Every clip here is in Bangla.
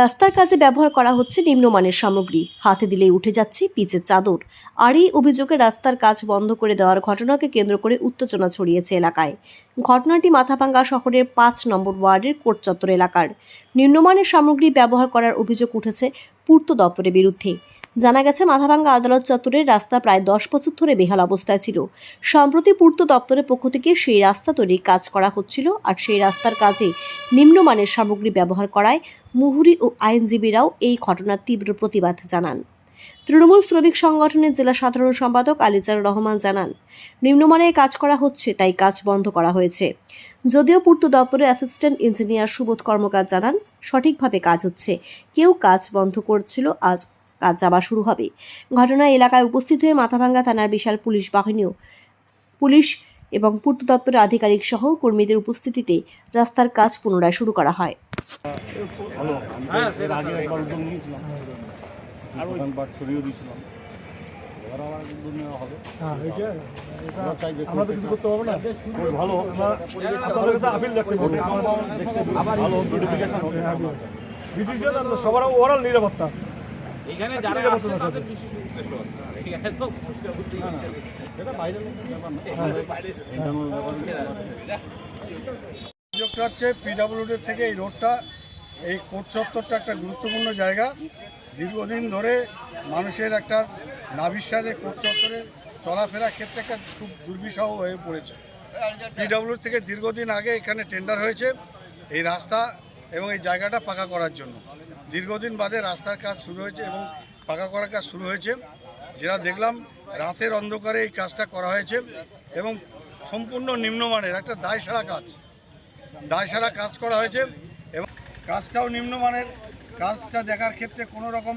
রাস্তার কাজে ব্যবহার করা হচ্ছে নিম্নমানের সামগ্রী। হাতে দিলেই উঠে যাচ্ছে পিচের চাদর। আর এই অভিযোগে রাস্তার কাজ বন্ধ করে দেওয়ার ঘটনাকে কেন্দ্র করে উত্তেজনা ছড়িয়েছে এলাকায়। ঘটনাটি মাথাভাঙ্গা শহরের পাঁচ নম্বর ওয়ার্ডের কোটচত্বর এলাকার। নিম্নমানের সামগ্রী ব্যবহার করার অভিযোগ উঠেছে পূর্ত দপ্তরের বিরুদ্ধে। জানা গেছে, মাথাভাঙ্গা আদালত চত্বরের রাস্তা প্রায় দশ বছর ধরে বেহাল অবস্থায় ছিল। সম্প্রতি পূর্ত দপ্তরের পক্ষ থেকে সেই রাস্তা তৈরির কাজ করা হচ্ছিল আর সেই রাস্তার কাজে নিম্নমানের সামগ্রী ব্যবহার করায় মুহুরি ও আইনজীবীরাও এই ঘটনার তীব্র প্রতিবাদ জানান। তৃণমূল শ্রমিক সংগঠনের জেলা সাধারণ সম্পাদক আলিজার রহমান জানান, নিম্নমানের কাজ করা হচ্ছে, তাই কাজ বন্ধ করা হয়েছে। যদিও পূর্ত দপ্তরের অ্যাসিস্ট্যান্ট ইঞ্জিনিয়ার সুবোধ কর্মকার জানান, সঠিকভাবে কাজ হচ্ছে, কেউ কাজ বন্ধ করছিল, আজ কাজ আবার শুরু হবে। ঘটনায় এলাকায় উপস্থিত হয়ে মাথাভাঙ্গা থানার বিশাল পুলিশ বাহিনীও পুলিশ এবং পূর্ত দপ্তরের আধিকারিক সহ কর্মীদের উপস্থিতিতে রাস্তার কাজ পুনরায় শুরু করা হয়। সবার ওরাল নিরাপত্তা এখানে যারা আসছে তাদের বিশেষ উদ্দেশ্য এখানে তো বুঝতেই পারছেন। এটা বাইরের ব্যাপার না। internal ব্যাপার অভিযোগটা হচ্ছে পিডাব্লিউডি থেকে এই রোডটা এই কোট চত্বরটা একটা গুরুত্বপূর্ণ জায়গা। দীর্ঘদিন ধরে মানুষের একটা নাবিশ্বাসে কোট চত্বরে চলাফেরার ক্ষেত্রে একটা খুব দুর্বিষহ হয়ে পড়েছে। পিডাব্লিউ থেকে দীর্ঘদিন আগে এখানে টেন্ডার হয়েছে এই রাস্তা এবং এই জায়গাটা পাকা করার জন্য। দীর্ঘদিন বাদে রাস্তার কাজ শুরু হয়েছে এবং পাকা করার কাজ শুরু হয়েছে। যেটা দেখলাম, রাতের অন্ধকারে এই কাজটা করা হয়েছে এবং সম্পূর্ণ নিম্নমানের একটা দায়সারা কাজ। দায়সারা কাজ করা হয়েছে এবং কাজটাও নিম্নমানের। কাজটা দেখার ক্ষেত্রে কোনো রকম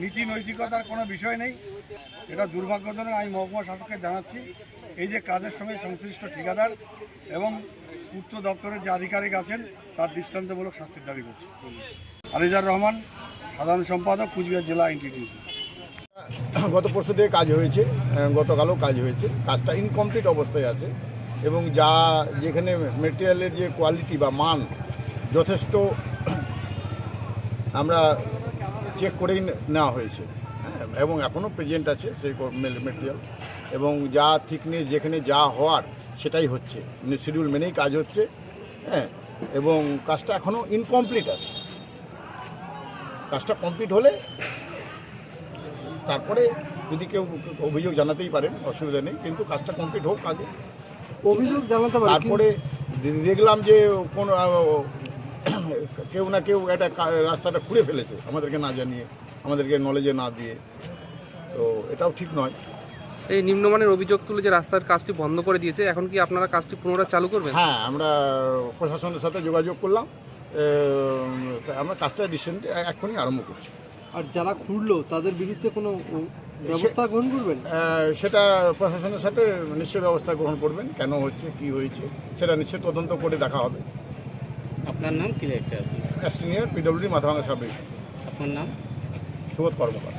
নীতি নৈতিকতার কোনো বিষয় নেই। এটা দুর্ভাগ্যজনক, আমি মহকুমা শাসককে জানাচ্ছি, এই যে কাজের সঙ্গে সংশ্লিষ্ট ঠিকাদার এবং পূর্ত দপ্তরের যে আধিকারিক আছেন তার দৃষ্টান্তমূলক শাস্তির দাবি করছি। আলিজার রহমান সাধারণ সম্পাদক কুচবিহার জেলা এনটিটিউসি গত পরশু থেকে কাজ হয়েছে গতকালও কাজ হয়েছে কাজটা ইনকমপ্লিট অবস্থায় আছে এবং যা যেখানে মেটেরিয়ালের যে কোয়ালিটি বা মান যথেষ্ট আমরা চেক করেই নেওয়া হয়েছে হ্যাঁ, এবং এখনও প্রেজেন্ট আছে সেই মেটেরিয়াল এবং যা থিকনেস যেখানে যা হওয়ার সেটাই হচ্ছে। শিডিউল মেনেই কাজ হচ্ছে হ্যাঁ এবং কাজটা এখনও ইনকমপ্লিট আছে। কাজটা কমপ্লিট হলে তারপরে যদি কেউ অভিযোগ জানাতেই পারেন অসুবিধা নেই কিন্তু কাজটা কমপ্লিট হোক আগে। অভিযোগ জানাতে পারে তারপরে দেখলাম যে কোন কেউ না কেউ একটা রাস্তাটা খুঁড়ে ফেলেছে আমাদেরকে না জানিয়ে আমাদেরকে নলেজে না দিয়ে। তো এটাও ঠিক নয়। এই নিম্নমানের অভিযোগ তুলে যে রাস্তার কাজটি বন্ধ করে দিয়েছে এখন কি আপনারা কাজটি পুনরায় চালু করবেন? হ্যাঁ আমরা প্রশাসনের সাথে যোগাযোগ করলাম। আমরা কাজটা রিসেন্ট এখনই আরম্ভ করছি। আর যারা খুঁড়লো তাদের বিরুদ্ধে কোনো ব্যবস্থা গ্রহণ করবেন? সেটা প্রশাসনের সাথে নিশ্চয় ব্যবস্থা গ্রহণ করবেন। কেন হচ্ছে কি হয়েছে সেটা নিশ্চয় তদন্ত করে দেখা হবে। আপনার নাম কি একটা সিনিয়র পিডব্লিউডি মাথাভাঙা সাব আপনার নাম? সুবোধ কর্মকার।